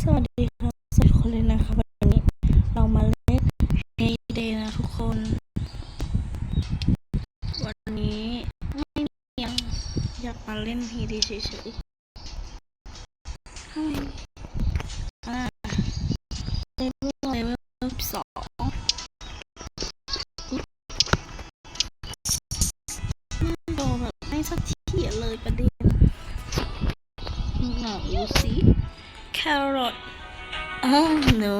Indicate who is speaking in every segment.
Speaker 1: สวัสดีครับสวัสดีคนเลยนะครับวันนี้เรามา หนู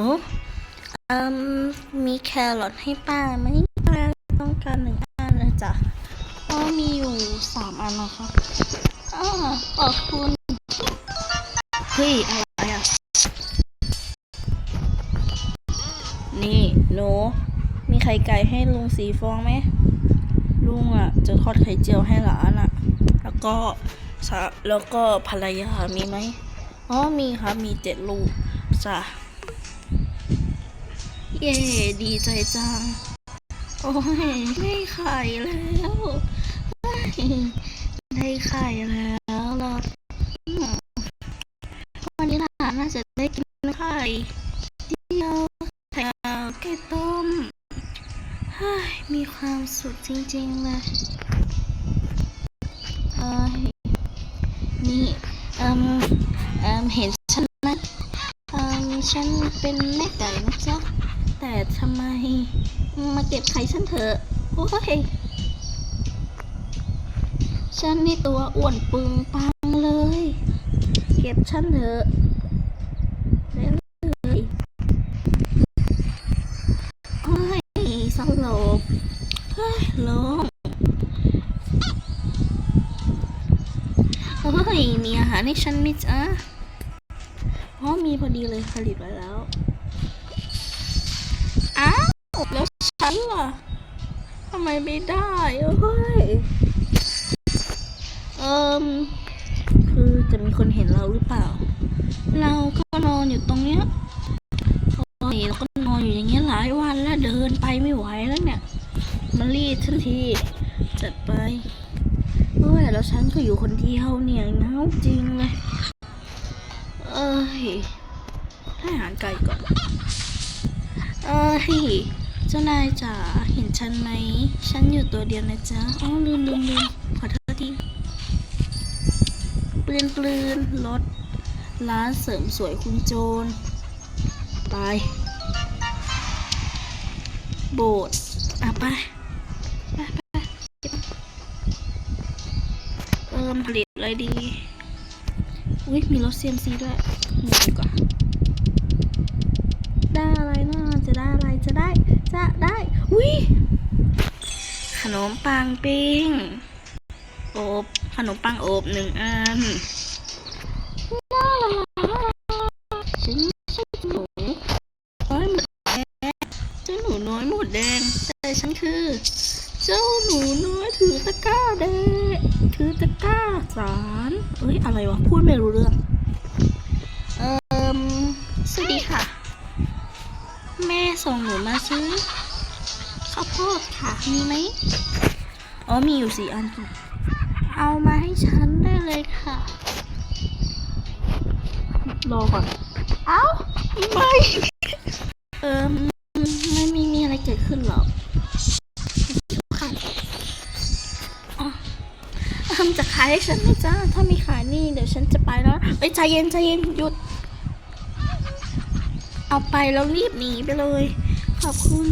Speaker 1: อืมมีแครอทให้ป้าไหมป้าต้องการหนึ่งอันนะจ๊ะอ๋อมีอยู่สามอันนะครับอ๋อขอบคุณเฮ้ยอะไรอะ นี่หนูมีไข่ไก่ให้ลุงสีฟองไหมลุงอะ จะทอดไข่เจียวให้หลานอะ แล้วก็สะแล้วก็ภรรยามีไหมอ๋อมีครับมีเจ็ดลูกจ้ะ เย้ดีใจจัง โอ้ยได้ไข่แล้วได้ไข่แล้วเราวันนี้หลานน่าจะได้กินไข่เดียวไข่ดาวไก่ต้มมีความสุขจริงๆเลยเอ้ยนี่เอืมเอืมเห็นฉันไหมเอืมฉันเป็นแม่ไก่นะจ๊ะ แต่ทำไม มาเก็บไข่ฉันเถอะ โอ้ย ฉันนี่ตัวอ้วนปึงปังเลย เก็บฉันเถอะเร็วเลยโอ้ยสลบเฮ้ยลงโอ้ยมีอาหารให้ฉันไหมจ๊ะอ๋อมีพอดีเลยผลิตไว้แล้ว อ้าวแล้วฉันล่ะทำไมไม่ได้เฮ้ยเอิมคือจะมีคนเห็นเราหรือเปล่า เราก็นอนอยู่ตรงเนี้ยโอ้ยเราก็นอนอยู่อย่างเงี้ยหลายวันแล้วเดินไปไม่ไหวแล้วเนี่ยมารีดทันทีจัดไปเฮ้ยแล้วฉันก็อยู่คนเดียวเนี่ยเงาจริงเลย เอ้ยให้อาหารไก่ก่อน เอ้ยเจ้านายจ๋าเห็นฉันไหม ฉันอยู่ตัวเดียวนะจ๊ะอ๋อลืมลืมลืมขอโทษทีปลืนปลืนรถร้านเสริมสวยคุณโจรไป โบสถ์อะไปไปไปไปเก็บเอิ่มผลิตอะไรดี อุ้ยมีรถเซียมซีด้วยหนี่ดีกว่าได้อะไรนะ จะได้อะไรจะได้ จะได้อุ้ยขนมปังปิ้งอบขนมปังอบหนึ่งอันลาลาลาฉันใช่หนูน้อยหมดแดงเจ้าหนูน้อยหมดแดง แต่ฉันคือ เจ้าหนูน้อยถือตะกร้าแดงถือตะกร้าสารเอ้ยอะไรวะพูดไม่รู้เรื่อง เอ่มสวัสดีค่ะ แม่ส่งหนูมาซื้อข้าวโพดค่ะ มีไหมอ๋อมีอยู่สี่อันค่ะ เอามาให้ฉันได้เลยค่ะ รอก่อน เอ้า ไม่ เออไม่มีมีอะไรเกิดขึ้นหรอกค่ะอ๋อทำจะขายให้ฉันไหมจ้า ถ้ามีขายนี่ เดี๋ยวฉันจะไปแล้วไปใจเย็นใจเย็นหยุด เอาไปแล้วรีบหนีไปเลย ขอบคุณ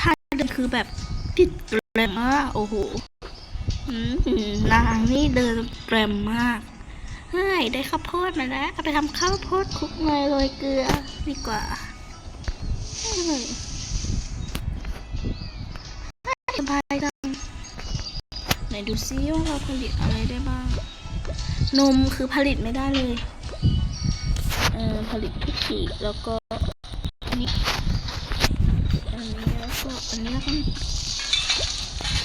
Speaker 1: ท่าเดินคือแบบติดแกรมมากโอ้โหนางนี่เดินแกรมมากเฮ้ได้ข้าวโพดมาแล้วเอาไปทำข้าวโพดคลุกเนยโรยเกลือดีกว่าสบายจังไหนดูซิว่าเราผลิตอะไรได้บ้าง นมคือผลิตไม่ได้เลย เอ่อผลิตทุกขีดแล้วก็อันนี้ อันนี้แล้วก็อันนี้แล้วก็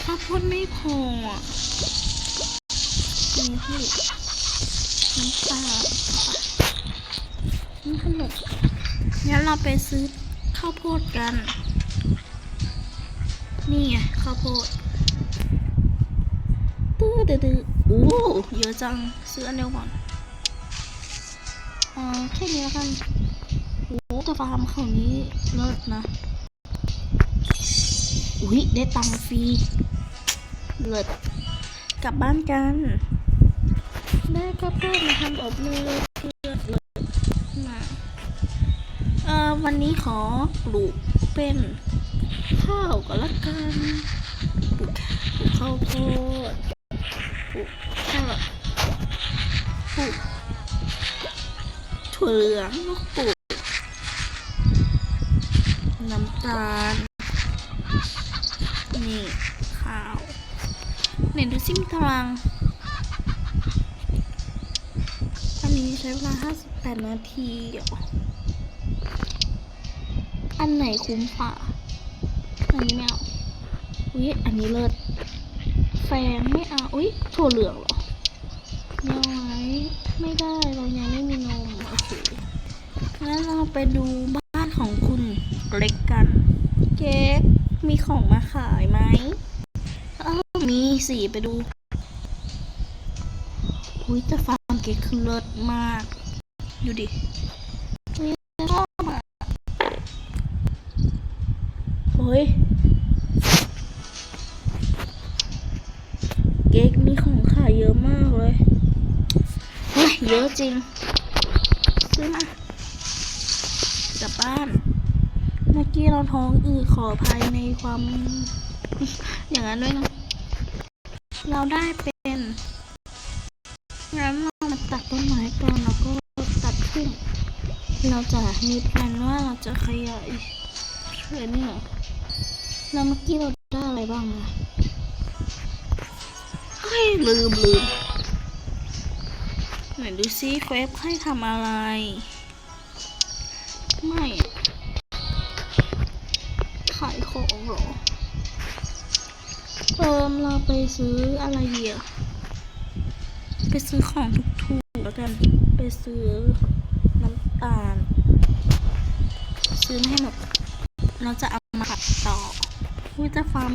Speaker 1: ข้าวโพดไม่พออะมีผลิตน้ำตาลนี่ขนมงั้นเราไปซื้อข้าวโพดกัน นี่ไงข้าวโพด ตื้อตื้อตื้อโอ้เยอะจัง ซื้ออันเดียวก่อนเอ่าแค่นี้แล้วกันโอ้แต่ฟาร์มเขานี้เลิศนะ อุ๊ยได้ตังฟรี เลิศกลับบ้านกัน ได้ก็เพิ่มมาทำอบมือเพื่อเลิศนะเอ่อวันนี้ขอปลูกเป็นข้าวก็แล้วกันปลูกข้าวโพด ปลูกถั่วเหลืองปลูกน้ำตาล นี่ข้าวไหนดูซิมตารางอันนี้ใช้เวลา 58 นาทีเดี๋ยวอันไหนคุ้มฝ่าอันนี้ไม่เอาอุ๊ยอันนี้เลิศ แฟงไม่เอาอุ๊ยถั่วเหลืองเหรอไม่เอไว้ไม่ได้เรายังไม่มีนมโอเคงั้นเราไปดูบ้านของคุณเล็กกันเค้กมีของมาขายไหมเออมีสิไปดูอุ้ยแต่ฟาร์มเค้กคือเลิศมาก ดูดิอุ้ยชอบอะโอ้ย เค้กมีของขายเยอะมากเลยเฮ้ยเยอะจริง ซื้อมากลับบ้าน เมื่อกี้เราท้องอืดขออภัยในความ อย่างนั้นด้วยนะ เราได้เป็นงั้นเรามาตัดต้นไม้ก่อนแล้วก็ตัดพุ่มเราจะมีแผนว่าเราจะขยายเขื่อนนี่เหรอแล้วเมื่อกี้เราได้อะไรบ้างนะ ยลืมลืมไหนดูซิเฟฟให้ทำอะไร ไม่ขายของหรอเอิมเราไปซื้ออะไรเดียวไปซื้อของถูกๆแล้วกัน ไปซื้อน้ำตาล ซื้อให้หมด เราจะเอามาขัดต่อวิจะฟาร์ม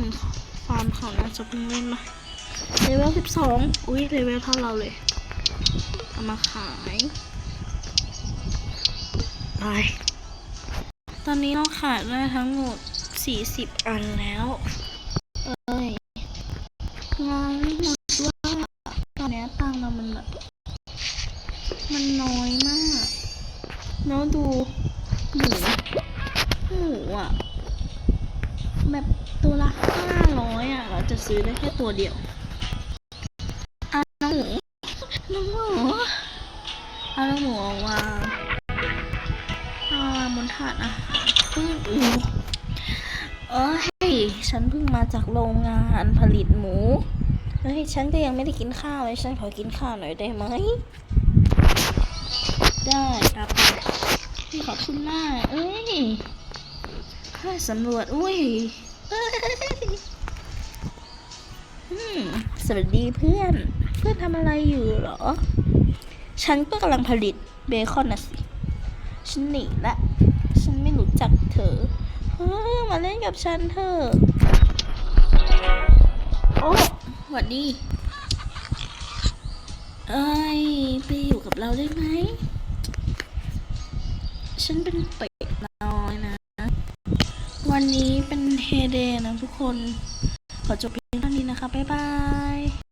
Speaker 1: ฟาร์มเขาน่าจะเพิ่งเล่นมา เลเวลสิบสองอุ้ยเลเวลเท่าเราเลย เอามาขายไปตอนนี้เราขายได้ทั้งหมด40อันแล้ว เอ้ยงั้นเราคิดว่าตอนนี้ตังเรามันแบบมันน้อยมากแล้วดูหมูหมูอะ แบบตัวละ500อะ เราจะซื้อได้แค่ตัวเดียวานอาหารปึ้งอูเอ้ยฉันเพิ่งมาจากโรงงานผลิตหมูเฮ้ยฉันก็ยังไม่ได้กินข้าวเลยฉันขอกินข้าวหน่อยได้ไหมได้ครับพี่ขอบคุณมากเอ้ยค่าสำรวจอุ้ยสวัสดีเพื่อน เพื่อนทำอะไรอยู่หรอ ฉันก็กำลังผลิตเบคอนนะสิ ฉันหนีละ รู้จักเธอเฮ้ยมาเล่นกับฉันเถอะโอ้หวัดดีเอ้ยไปอยู่กับเราได้ไหม ฉันเป็นเป็ดน้อยนะ วันนี้เป็นเฮเดย์นะทุกคน ขอจบเพียงเท่านี้นะคะ บ๊ายบาย